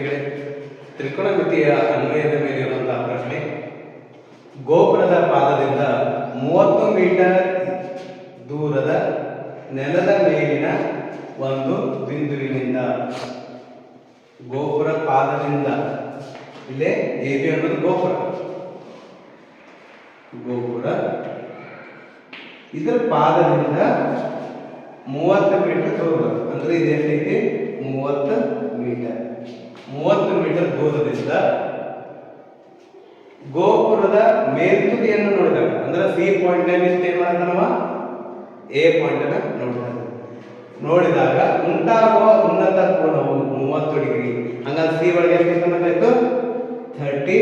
ವಿದ್ಯಾರ್ಥಿಗಳೇ ತ್ರಿಕೋನಮಿತಿಯ ಅನ್ವಯದ ಮೇಲಿರುವಂತಹ ಪ್ರಶ್ನೆ. ಗೋಪುರದ ಪಾದದಿಂದ ಮೂವತ್ತು ಮೀಟರ್ ದೂರದ ನೆಲದ ಮೇಲಿನ ಒಂದು ಬಿಂದುವಿನಿಂದ, ಗೋಪುರ ಪಾದದಿಂದ, ಇಲ್ಲೇ ಎ ಬಿ ಅನ್ನೋದು ಗೋಪುರ. ಗೋಪುರ, ಇದರ ಪಾದದಿಂದ ಮೂವತ್ತು ಮೀಟರ್ ದೂರ, ಅಂದ್ರೆ ಇದು ಎಷ್ಟೈತಿ ಮೂವತ್ತು ಮೀಟರ್. ಮೂವತ್ತು ಮೀಟರ್ ದೂರದಿಂದ ಗೋಪುರದ ಮೇಲ್ತುದಿಯನ್ನು ನೋಡಿದಾಗ ಅಂದ್ರೆ ಸಿ ಪಾಯಿಂಟ್ನಲ್ಲಿ ಏನ್ ಮಾಡ್ತಾನವ ಎ ಪಾಯಿಂಟ್ ಅನ್ನ ನೋಡ್ತಾನೆ ನೋಡಿದಾಗ ಉಂಟಾಗುವ ಉನ್ನತ ಕೋನವು ಮೂವತ್ತು ಡಿಗ್ರಿ. ಹಂಗಾದ್ರೆ ಸಿ ಒಳಗೆ ಎಷ್ಟು ಥರ್ಟಿ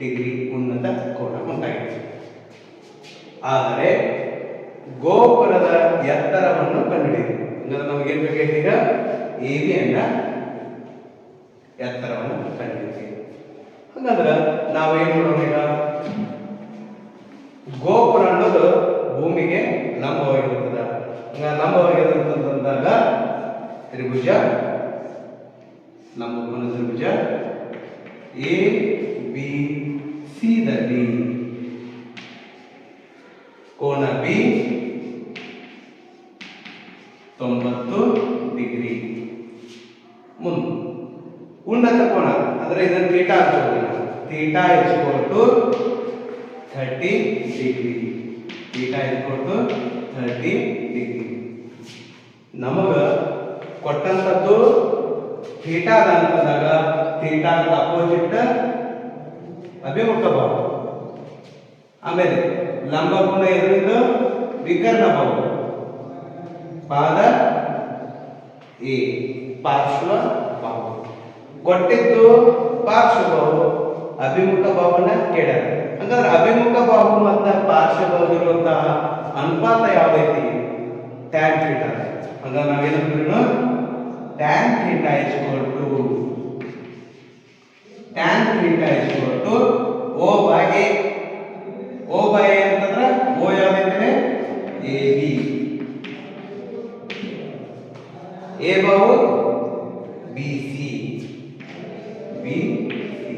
ಡಿಗ್ರಿ ಉನ್ನತ ಕೋನ ಉಂಟಾಗಿದೆ. ಆದರೆ ಗೋಪುರದ ಎತ್ತರವನ್ನು ಕಂಡುಹಿಡಿಯಿರಿ. ಅಂದ್ರೆ ನಮಗೆ ಏನ್ ಬೇಕಾಯ್ತು ಈಗ ಎ ಅನ್ನ ಎತ್ತರವನ್ನು ಕಂಡಿದ್ವಿ ಹಾಗಾದ್ರೆ ನಾವೇನ್ ಮಾಡೋಣ ಈಗ? ಗೋಪುರ ಅನ್ನೋದು ಭೂಮಿಗೆ ಲಂಬವಾಗಿರುತ್ತದೆ. ಲಂಬವಾಗಿರುತ್ತಂದಾಗ ತ್ರಿಭುಜ ಲಂಬಕೋನ ತ್ರಿಭುಜ ಎ ಬಿ ಸಿ ದಲ್ಲಿ ಕೋನ ಬಿ ತೊಂಬತ್ತು ಡಿಗ್ರಿ. ಮುಂದೆ ಉನ್ನತ ಕೋನ. ಅಂದ್ರೆ ಇದನ್ನು theta theta theta is equal to thirty degree theta is equal to thirty degree ನಮಗ ಕೊಟ್ಟಂತದ್ದು ಥೀಟಾದ ಅಂತಂದಾಗ ಥೀಟಾ ಅಪೋಸಿಟ್ ಅಭಿಮುಖ ಭಾವ ಆಮೇಲೆ ಲಂಬಕೋನ ಎದುರಿಂದ ವಿಕರ್ಣ ಭಾವ ಪಾದ ಎ. ಪಾರ್ಶ್ವ ಕೊಟ್ಟಿದ್ದು ಪಾರ್ಶ್ವಬಾಹು ಅಭಿಮುಖ ಬಾಹುನ ಕೇಳ ಹಂಗಾದ್ರೆ ಅಭಿಮುಖ ಬಾಹು ಮತ್ತು ಪಾರ್ಶ್ವ ಭಾವ ಇರುವಂತಹ ಅನುಪಾತ ಯಾವ್ದೈತಿ ಟ್ಯಾನ್ ಥೀಟಾ ಹಂಗಾದ್ರೆ ನಾವೇನಂದ್ರೂ tan theta is equal to tan theta is equal to O by O by ಅಂತಂದ್ರೆ ಓ ಯಾವ್ದೈತೆ ಎ ಬಿ ಎ ಬಾವು B C B C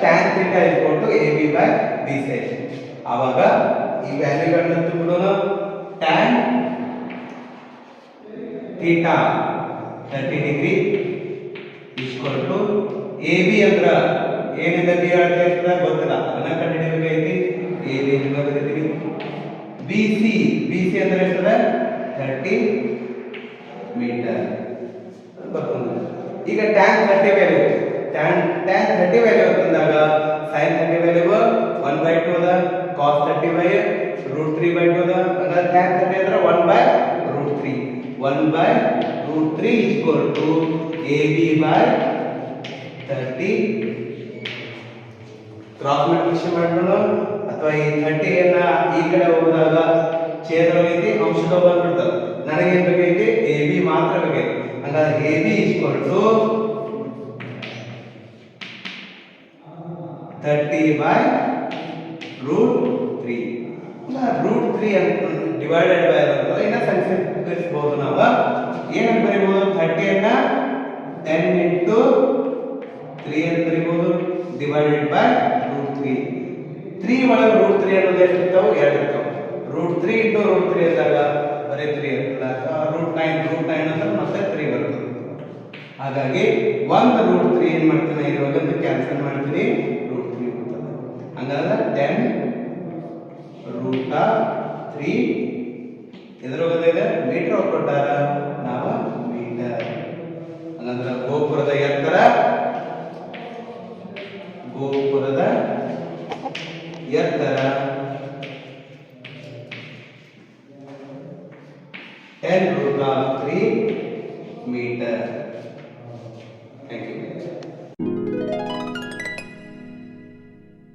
tan theta to A B by B C ಆವಾಗ ಈ ವ್ಯಾಲ್ಯೂಗಳನ್ನ ತುಂಬಿಡೋಣ tan theta thirty degree to A B ಅಂದ್ರ ಏನಿದೆ B ಅಳತೆ ಎಷ್ಟದ ಗೊತ್ತಿಲ್ಲ. ಅದನ್ನ ಕಂಡುಹಿಡಿಯಬೇಕೈತಿ ಎ ಬಿ ಅಂತ ಬರೀತೀವಿ ಬಿ ಸಿ ಬಿ ಸಿ ಅಂದ್ರೆ ಎಷ್ಟದ? ಥರ್ಟಿ ಮೀಟರ್ ಬರ್ತದೆ ಈಗ tan thirty value tan tan thirty value ಅಂತಂದಾಗ sin 30 value one by two ಅದ cos thirty by root three by two ಅದ ಅಂದ್ರೆ tan 30 ಅಂದ್ರೆ one by root three one by root three equal to A B by thirty cross multiplication ಮಾಡ್ಕೊಂಡು ಅಥವಾ ಈ 30 ಅನ್ನ ಈ ಕಡೆ ಹೋದಾಗ ಛೇದವಾಗೈತಿ ಅಂಶದ ಬಂದ್ಬಿಡ್ತದೆ. ಏನು ಬೇಕೈತಿ ಬಿ ಮಾತ್ರ ಬೇಕೈತಿ ಹಂಗಾದ್ರೆ A B equal thirty by root three root three ಅಂತ ಡಿವೈಡೆಡ್ ಬೈ ಅಂತ ಇನ್ನ ಸಂಕ್ಷೇಪಿಸಬಹುದು ನಾವು. ಏನಂತ ಬರಿಬಹುದು ಥರ್ಟಿಯನ್ನ ಟೆನ್ ಇಂಟು ತ್ರೀ ಅಂತ ಬರೀಬಹುದು divided by root three three ಒಳಗೆ ರೂಟ್ ತ್ರೀ ಅನ್ನೋದು ಎಷ್ಟು ಇರ್ತಾವೆ ಎರಡು ಇರ್ತಾವೆ root three into root three ಅಂದಾಗ ಬರೀ ತ್ರೀ ಇರ್ತದೆ ರೂಟ್ ನೈನ್ ರೂಟ್ ನೈನ್ ಅಂದ್ರೆ ಮತ್ತೆ ತ್ರೀ ಬರ್ತದೆ. ಹಾಗಾಗಿ, ಒಂದು ರೂಟ್ ತ್ರೀ ಏನು ಮಾಡ್ತೀನಿ? ಇರುವಾಗ ಕ್ಯಾನ್ಸಲ್ ಮಾಡ್ತೀನಿ. ಹಂಗಾದ್ರೆ ಟೆನ್ ರೂಟ ತ್ರೀ ಎದುರೋಗದಿದೆ ಮೀಟರ್ ಕೊಟ್ಟಾರ ನಾವು ಮೀಟರ್ ಹಂಗಂದ್ರೆ ಗೋಪುರದ ಎತ್ತರ ಗೋಪುರದ ಎತ್ತರ. Ten root of three metre